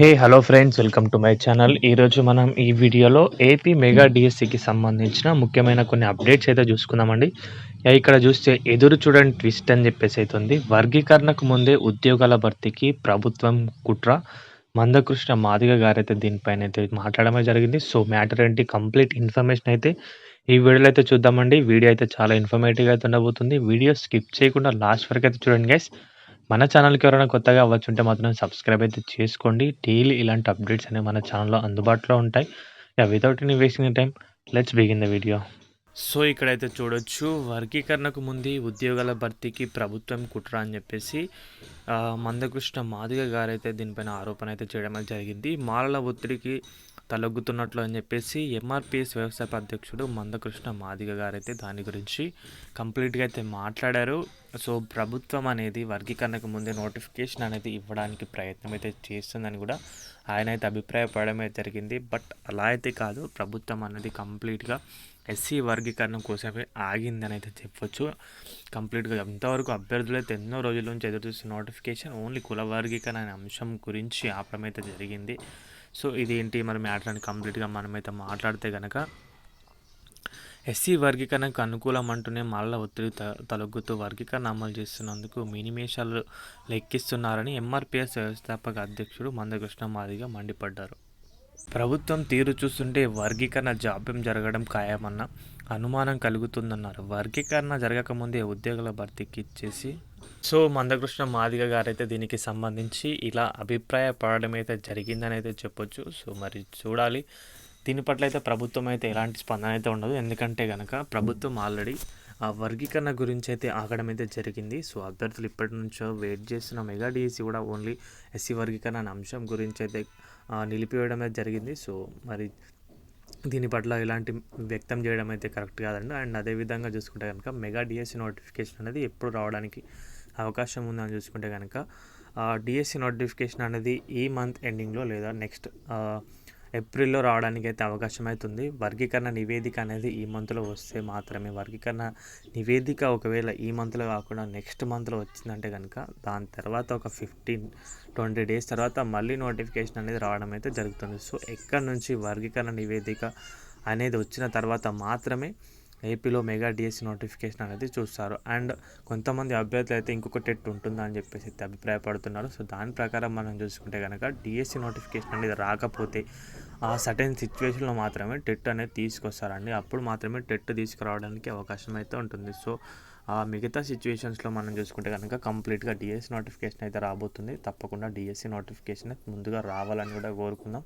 Hey hello friends welcome to my channel. ఈరోజు మనం ఈ వీడియోలో ఏపీ మెగా డిఎస్సికి సంబంధించిన ముఖ్యమైన కొన్ని అప్డేట్స్ అయితే చూసుకుందామండి. ఇక్కడ చూస్తే ఎదురు చూడండి ట్విస్ట్ అని చెప్పేసి అయితే ఉంది వర్గీకరణకు ముందే ఉద్యోగాల భర్తీకి ప్రభుత్వం కుట్ర. మందకృష్ణ మాదిగ గారు అయితే దీనిపైన అయితే మాట్లాడమే జరిగింది. సో మ్యాటర్ ఏంటి? కంప్లీట్ ఇన్ఫర్మేషన్ అయితే ఈ వీడియోలో అయితే చూద్దామండి. వీడియో అయితే చాలా ఇన్ఫర్మేటివ్గా అయితే ఉండబోతుంది. వీడియో స్కిప్ చేయకుండా లాస్ట్ వరకు అయితే చూడండి గైస్ మన ఛానల్కి ఎవరైనా కొత్తగా అవ్వచ్చుంటే మాత్రం సబ్స్క్రైబ్ అయితే చేసుకోండి. డైలీ ఇలాంటి అప్డేట్స్ అనేవి మన ఛానల్లో అందుబాటులో ఉంటాయి. Yeah without any wasting time let's begin the video so ఇక్కడైతే చూడొచ్చు వర్గీకరణకు ముందు ఉద్యోగాల భర్తీకి ప్రభుత్వం కుట్ర అని చెప్పేసి మందకృష్ణ మాదిగ గారైతే దీనిపైన ఆరోపణ అయితే చేయడం జరిగింది. మాలల ఒత్తిడికి తలొగ్గుతున్నట్లు అని చెప్పేసి ఎంఆర్పిఎస్ వ్యవసాయ అధ్యక్షుడు మందకృష్ణ మాదిగ గారైతే దాని గురించి కంప్లీట్గా అయితే మాట్లాడారు. సో ప్రభుత్వం అనేది వర్గీకరణకు ముందే నోటిఫికేషన్ అనేది ఇవ్వడానికి ప్రయత్నం అయితే చేస్తుందని కూడా ఆయన అయితే అభిప్రాయపడమే జరిగింది. బట్ అలా అయితే కాదు. ప్రభుత్వం అనేది కంప్లీట్గా ఎస్సీ వర్గీకరణ కోసమే ఆగిందని అయితే చెప్పొచ్చు. కంప్లీట్గా ఎంతవరకు అభ్యర్థులు అయితే ఎన్నో రోజుల నుంచి ఎదురు చూస్తున్న నోటిఫికేషన్ ఓన్లీ కుల వర్గీకరణ అనే అంశం గురించి ఆపడం అయితే జరిగింది. సో ఇదేంటి మరి మ్యాటర్ అని కంప్లీట్గా మనమైతే మాట్లాడితే కనుక ఎస్సీ వర్గీకరణకు అనుకూలం అంటూనే మళ్ళా ఒత్తిడి త తలొగ్గుతూ వర్గీకరణ అమలు చేస్తున్నందుకు మినిమేషాలు లెక్కిస్తున్నారని ఎంఆర్పిఎస్ వ్యవస్థాపక అధ్యక్షుడు మందకృష్ణ మాదిగా మండిపడ్డారు. ప్రభుత్వం తీరు చూస్తుంటే వర్గీకరణ జాప్యం జరగడం ఖాయమన్న అనుమానం కలుగుతుందన్నారు. వర్గీకరణ జరగకముందే ఉద్యోగుల భర్తీకి ఇచ్చేసి సో మందకృష్ణ మాదిగ గారైతే దీనికి సంబంధించి ఇలా అభిప్రాయపడడం అయితే జరిగిందని అయితే చెప్పొచ్చు. సో మరి చూడాలి. దీని పట్ల అయితే ప్రభుత్వం అయితే ఎలాంటి స్పందన అయితే ఉండదు. ఎందుకంటే కనుక ప్రభుత్వం ఆల్రెడీ ఆ వర్గీకరణ గురించి అయితే ఆగడం అయితే జరిగింది. సో అభ్యర్థులు ఇప్పటి నుంచో వెయిట్ చేస్తున్న మెగా డిఎస్సి కూడా ఓన్లీ ఎస్సీ వర్గీకరణ అనే అంశం గురించి అయితే నిలిపివేయడం అయితే జరిగింది. సో మరి దీని పట్ల ఇలాంటి వ్యక్తం చేయడం అయితే కరెక్ట్ కాదండి. అండ్ అదేవిధంగా చూసుకుంటే కనుక మెగా డిఎస్సి నోటిఫికేషన్ అనేది ఎప్పుడు రావడానికి అవకాశం ఉందని చూసుకుంటే కనుక డిఎస్సి నోటిఫికేషన్ అనేది ఈ మంత్ ఎండింగ్లో లేదా నెక్స్ట్ ఏప్రిల్లో రావడానికి అయితే అవకాశం అవుతుంది వర్గీకరణ నివేదిక అనేది ఈ మంత్లో వస్తే మాత్రమే. వర్గీకరణ నివేదిక ఒకవేళ ఈ మంత్లో కాకుండా నెక్స్ట్ మంత్లో వచ్చిందంటే కనుక దాని తర్వాత ఒక ఫిఫ్టీన్ ట్వంటీ డేస్ తర్వాత మళ్ళీ నోటిఫికేషన్ అనేది రావడం అయితే జరుగుతుంది. సో ఎక్కడి నుంచి వర్గీకరణ నివేదిక అనేది వచ్చిన తర్వాత మాత్రమే ఏపీలో మెగా డిఎస్సి నోటిఫికేషన్ అనేది చూస్తారు. అండ్ కొంతమంది అభ్యర్థులు అయితే ఇంకొక టెట్ ఉంటుందా అని చెప్పేసి అయితే అభిప్రాయపడుతున్నారు. సో దాని ప్రకారం మనం చూసుకుంటే కనుక డిఎస్సి నోటిఫికేషన్ అనేది రాకపోతే ఆ సర్టెన్ సిచ్యువేషన్లో మాత్రమే టెట్ అనేది తీసుకొస్తారండి. అప్పుడు మాత్రమే టెట్ తీసుకురావడానికి అవకాశం అయితే ఉంటుంది. సో ఆ మిగతా సిచ్యువేషన్స్లో మనం చూసుకుంటే కనుక కంప్లీట్గా డిఎస్సి నోటిఫికేషన్ అయితే రాబోతుంది. తప్పకుండా డిఎస్సి నోటిఫికేషన్ ముందుగా రావాలని కూడా కోరుకుందాం.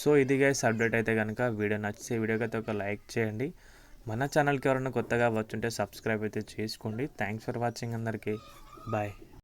సో ఇది గైస్ అప్డేట్ అయితే కనుక వీడియో నచ్చితే వీడియోకి అయితే ఒక లైక్ చేయండి. మన ఛానల్కి ఎవరైనా కొత్తగా వచ్చుంటే సబ్స్క్రైబ్ అయితే చేసుకోండి. థ్యాంక్స్ ఫర్ వాచింగ్ అందరికీ. బాయ్